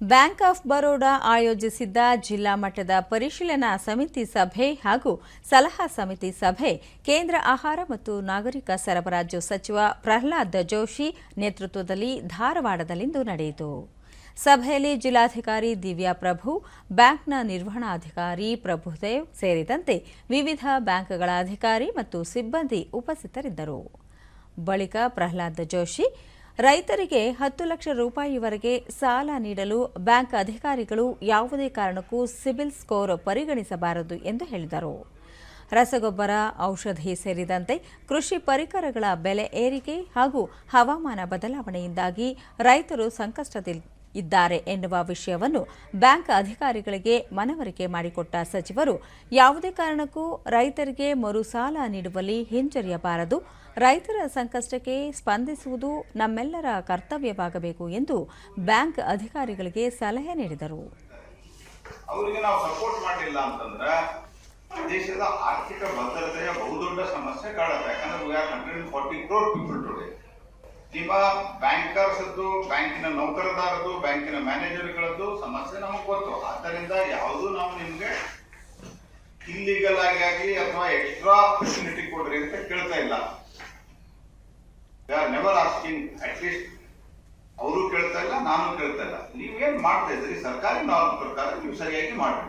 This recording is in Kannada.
ಬ್ಯಾಂಕ್ ಆಫ್ ಬರೋಡಾ ಆಯೋಜಿಸಿದ್ದ ಜಿಲ್ಲಾ ಮಟ್ಟದ ಪರಿಶೀಲನಾ ಸಮಿತಿ ಸಭೆ ಹಾಗೂ ಸಲಹಾ ಸಮಿತಿ ಸಭೆ, ಕೇಂದ್ರ ಆಹಾರ ಮತ್ತು ನಾಗರಿಕ ಸರಬರಾಜು ಸಚಿವ ಪ್ರಹ್ಲಾದ್ ಜೋಶಿ ನೇತೃತ್ವದಲ್ಲಿ ಧಾರವಾಡದಲ್ಲಿಂದು ನಡೆಯಿತು. ಸಭೆಯಲ್ಲಿ ಜಿಲ್ಲಾಧಿಕಾರಿ ದಿವ್ಯಾ ಪ್ರಭು, ಬ್ಯಾಂಕ್ನ ನಿರ್ವಹಣಾಧಿಕಾರಿ ಪ್ರಭುದೇವ್ ಸೇರಿದಂತೆ ವಿವಿಧ ಬ್ಯಾಂಕ್ಗಳ ಅಧಿಕಾರಿ ಮತ್ತು ಸಿಬ್ಬಂದಿ ಉಪಸ್ಥಿತರಿದ್ದರು. ಬಳಿಕ ಪ್ರಹ್ಲಾದ್ ಜೋಶಿ ರೈತರಿಗೆ ಹತ್ತು ಲಕ್ಷ ರೂಪಾಯಿವರೆಗೆ ಸಾಲ ನೀಡಲು ಬ್ಯಾಂಕ್ ಅಧಿಕಾರಿಗಳು ಯಾವುದೇ ಕಾರಣಕ್ಕೂ ಸಿಬಿಲ್ ಸ್ಕೋರ್ ಪರಿಗಣಿಸಬಾರದು ಎಂದು ಹೇಳಿದರು. ರಸಗೊಬ್ಬರ, ಔಷಧಿ ಸೇರಿದಂತೆ ಕೃಷಿ ಪರಿಕರಗಳ ಬೆಲೆ ಏರಿಕೆ ಹಾಗೂ ಹವಾಮಾನ ಬದಲಾವಣೆಯಿಂದಾಗಿ ರೈತರು ಸಂಕಷ್ಟದಲ್ಲಿ ಇದ್ದಾರೆ ಎನ್ನುವ ವಿಷಯವನ್ನು ಬ್ಯಾಂಕ್ ಅಧಿಕಾರಿಗಳಿಗೆ ಮನವರಿಕೆ ಮಾಡಿಕೊಟ್ಟ ಸಚಿವರು, ಯಾವುದೇ ಕಾರಣಕ್ಕೂ ರೈತರಿಗೆ ಮರು ಸಾಲ ನೀಡುವಲ್ಲಿ ಹಿಂಜರಿಯಬಾರದು. ರೈತರ ಸಂಕಷ್ಟಕ್ಕೆ ಸ್ಪಂದಿಸುವುದು ನಮ್ಮೆಲ್ಲರ ಕರ್ತವ್ಯವಾಗಬೇಕು ಎಂದು ಬ್ಯಾಂಕ್ ಅಧಿಕಾರಿಗಳಿಗೆ ಸಲಹೆ ನೀಡಿದರು. ಅವರಿಗೆ ನಾವು ಸಪೋರ್ಟ್ ಮಾಡಲಿಲ್ಲ ಅಂತಂದ್ರೆ ದೇಶದ ಆರ್ಥಿಕ ಭದ್ರತೆಯ ಬಹುದೊಡ್ಡ ಸಮಸ್ಯೆ ಕಾಡುತ್ತೆ ಯಾಕಂದ್ರೆ ಫಾರ್ಟಿ ಕ್ರೋರ್ ಪೀಪಲ್ ಟುಡೇ ನಿಮ್ಮ ಬ್ಯಾಂಕರ್ಸ್ ಬ್ಯಾಂಕಿನ ನೌಕರದಾರದ್ದು, ಬ್ಯಾಂಕಿನ ಮ್ಯಾನೇಜರ್ಗಳದ್ದು ಸಮಸ್ಯೆ ನಮಗೆ ಗೊತ್ತು. ಆದ್ದರಿಂದ ಯಾವುದು ನಾವು ನಿಮ್ಗೆ ಇಲ್ಲಿಗಲ್ ಆಗಿ ಅಥವಾ ಎಕ್ಸ್ಟ್ರಾ ಆಪರ್ಚುನಿಟಿ ಕೊಡ್ರಿ ಅಂತ ಕೇಳ್ತಾ ಇಲ್ಲ. ನೆವರ್ ಆಸ್ಕಿಂಗ್ ಅಟ್ಲೀಸ್ಟ್ ಅವರು ಕೇಳ್ತಾ ಇಲ್ಲ, ನಾನು ಕೇಳ್ತಾ ಇಲ್ಲ. ನೀವೇನ್ ಮಾಡ್ತಾ ಇದ್ರಿ ಸರ್ಕಾರಿ ನಾಲ್ಕು ಪ್ರಕಾರ ನೀವು ಸರಿಯಾಗಿ ಮಾಡ್ರಿ